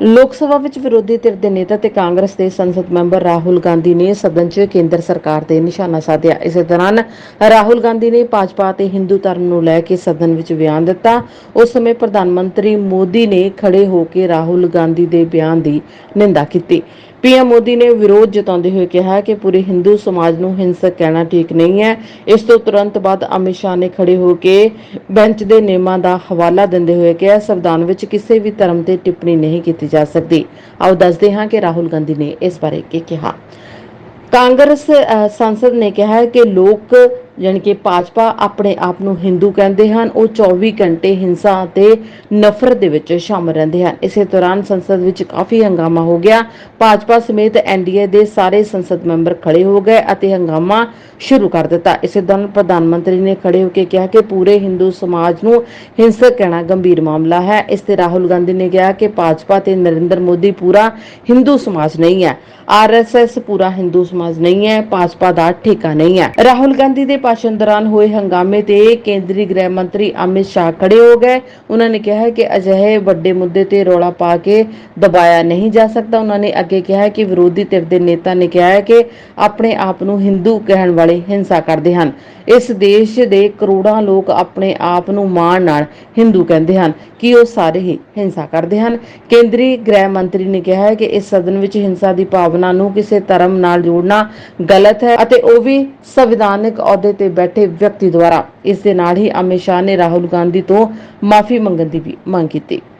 ਲੋਕ ਸਭਾ ਵਿੱਚ ਵਿਰੋਧੀ ਧਿਰ ਦੇ ਨੇਤਾ ਤੇ ਕਾਂਗਰਸ ਦੇ ਸੰਸਦ ਮੈਂਬਰ ਰਾਹੁਲ ਗਾਂਧੀ ਨੇ ਸਦਨ 'ਚ ਕੇਂਦਰ ਸਰਕਾਰ ਤੇ ਨਿਸ਼ਾਨਾ ਸਾਧਿਆ। ਇਸੇ ਦੌਰਾਨ ਰਾਹੁਲ ਗਾਂਧੀ ਨੇ ਭਾਜਪਾ ਤੇ ਹਿੰਦੂ ਧਰਮ ਨੂੰ ਲੈ ਕੇ ਸਦਨ ਵਿੱਚ ਬਿਆਨ ਦਿੱਤਾ। ਉਸ ਸਮੇਂ ਪ੍ਰਧਾਨ ਮੰਤਰੀ ਮੋਦੀ ਨੇ ਖੜੇ ਹੋ ਕੇ ਰਾਹੁਲ ਗਾਂਧੀ ਦੇ ਬਿਆਨ ਦੀ ਨਿੰਦਾ ਕੀਤੀ। ਪੀਐਮ ਮੋਦੀ ਨੇ ਵਿਰੋਧ ਜਤਾਉਂਦੇ ਹੋਏ ਕਿਹਾ ਕਿ ਪੂਰੇ ਹਿੰਦੂ ਸਮਾਜ ਨੂੰ ਹਿੰਸਕ ਕਹਿਣਾ ਠੀਕ ਨਹੀਂ ਹੈ। ਇਸ ਤੋਂ ਤੁਰੰਤ ਬਾਅਦ ਅਮਿਤ ਸ਼ਾਹ ਨੇ ਖੜੇ ਹੋ ਕੇ ਬੈਂਚ ਦੇ ਨਿਯਮਾਂ ਦਾ ਹਵਾਲਾ ਦਿੰਦੇ ਹੋਏ ਕਿਹਾ, ਸੰਵਿਧਾਨ ਵਿੱਚ ਕਿਸੇ ਵੀ ਧਰਮ ਤੇ ਟਿੱਪਣੀ ਨਹੀਂ ਕੀਤੀ ਜਾ ਸਕਦੀ। ਆਓ ਦੱਸਦੇ ਹਾਂ ਕਿ ਰਾਹੁਲ ਗਾਂਧੀ ਨੇ ਇਸ ਬਾਰੇ ਕੀ ਕਿਹਾ। ਕਾਂਗਰਸ ਸੰਸਦ ਨੇ ਕਿਹਾ ਕਿ ਲੋਕ ਯਾਨੀ ਕਿ ਭਾਜਪਾ ਆਪਣੇ ਆਪ ਨੂੰ ਹਿੰਦੂ ਕਹਿੰਦੇ ਹਨ, ਉਹ 24 ਘੰਟੇ ਹਿੰਸਾ ਅਤੇ ਨਫ਼ਰਤ ਦੇ ਵਿੱਚ ਸ਼ਾਮਲ ਰਹਿੰਦੇ ਹਨ। ਇਸੇ ਦੌਰਾਨ ਸੰਸਦ ਵਿੱਚ ਕਾਫੀ ਹੰਗਾਮਾ ਹੋ ਗਿਆ। ਭਾਜਪਾ ਸਮੇਤ ਐਨਡੀਏ ਦੇ ਸਾਰੇ ਸੰਸਦ ਮੈਂਬਰ ਖੜੇ ਹੋ ਗਏ ਅਤੇ ਹੰਗਾਮਾ ਸ਼ੁਰੂ ਕਰ ਦਿੱਤਾ। ਇਸੇ ਦੌਰਾਨ ਪ੍ਰਧਾਨ ਮੰਤਰੀ ਨੇ ਖੜੇ ਹੋ ਕੇ ਕਿਹਾ ਕਿ ਪੂਰੇ ਹਿੰਦੂ ਸਮਾਜ ਨੂੰ ਹਿੰਸਕ ਕਹਿਣਾ ਗੰਭੀਰ ਮਾਮਲਾ ਹੈ। ਇਸ ਤੇ ਰਾਹੁਲ ਗਾਂਧੀ ਨੇ ਕਿਹਾ ਕਿ ਭਾਜਪਾ ਤੇ ਨਰਿੰਦਰ ਮੋਦੀ ਪੂਰਾ ਹਿੰਦੂ ਸਮਾਜ ਨਹੀਂ ਹੈ। ਆਰਐਸਐਸ ਪੂਰਾ ਹਿੰਦੂ ਸਮਾਜ ਨਹੀਂ ਹੈ। ਭਾਜਪਾ ਦਾ ਠੇਕਾ ਨਹੀਂ ਹੈ। ਰਾਹੁਲ ਗਾਂਧੀ ਦੇ ਭਾਸ਼ਣ ਦੌਰਾਨ ਹੋਏ ਹੰਗਾਮੇ ਤੇ ਕੇਂਦਰੀ ਗ੍ਰਹਿ ਮੰਤਰੀ ਅਮਿਤ ਸ਼ਾਹ ਖੜੇ ਹੋ ਗਏ। ਉਹਨਾਂ ਨੇ ਕਿਹਾ ਕਿ ਅਜਿਹੇ ਵੱਡੇ ਮੁੱਦੇ ਤੇ ਰੌਲਾ ਪਾ ਕੇ ਦਬਾਇਆ ਨਹੀਂ ਜਾ ਸਕਦਾ। ਉਹਨਾਂ ਨੇ ਅੱਗੇ ਕਿਹਾ ਕਿ ਵਿਰੋਧੀ ਧਿਰ ਦੇ ਨੇਤਾ ਨੇ ਕਿਹਾ ਹੈ ਕਿ ਆਪਣੇ ਆਪ ਨੂੰ ਹਿੰਦੂ ਕਹਿਣ ਵਾਲੇ ਹਿੰਸਾ ਕਰਦੇ ਹਨ। ਇਸ ਦੇਸ਼ ਦੇ ਕਰੋੜਾਂ ਲੋਕ ਆਪਣੇ ਆਪ ਨੂੰ ਮਾਣ ਨਾਲ ਹਿੰਦੂ ਕਹਿੰਦੇ ਹਨ ਕਿ ਉਹ ਸਾਰੇ ਹੀ ਹਿੰਸਾ ਕਰਦੇ ਹਨ। ਕੇਂਦਰੀ ਗ੍ਰਹਿ ਮੰਤਰੀ ਨੇ ਕਿਹਾ ਹੈ ਕਿ ਇਸ ਸਦਨ ਵਿੱਚ ਹਿੰਸਾ ਦੀ ਭਾਵਨਾ ਨੂੰ ਕਿਸੇ ਧਰਮ ਨਾਲ ਜੋੜਨਾ ਗਲਤ ਹੈ ਅਤੇ ਉਹ ਵੀ ਸੰਵਿਧਾਨਕ ਅਹੁਦੇ ਤੇ ਬੈਠੇ ਵਿਅਕਤੀ ਦੁਆਰਾ ਇਸ ਦੇ ਨਾਲ ਹੀ ਅਮਿਤ ਸ਼ਾਹ ਨੇ ਰਾਹੁਲ ਗਾਂਧੀ ਤੋਂ ਮਾਫੀ ਮੰਗਣ ਦੀ ਵੀ ਮੰਗ ਕੀਤੀ।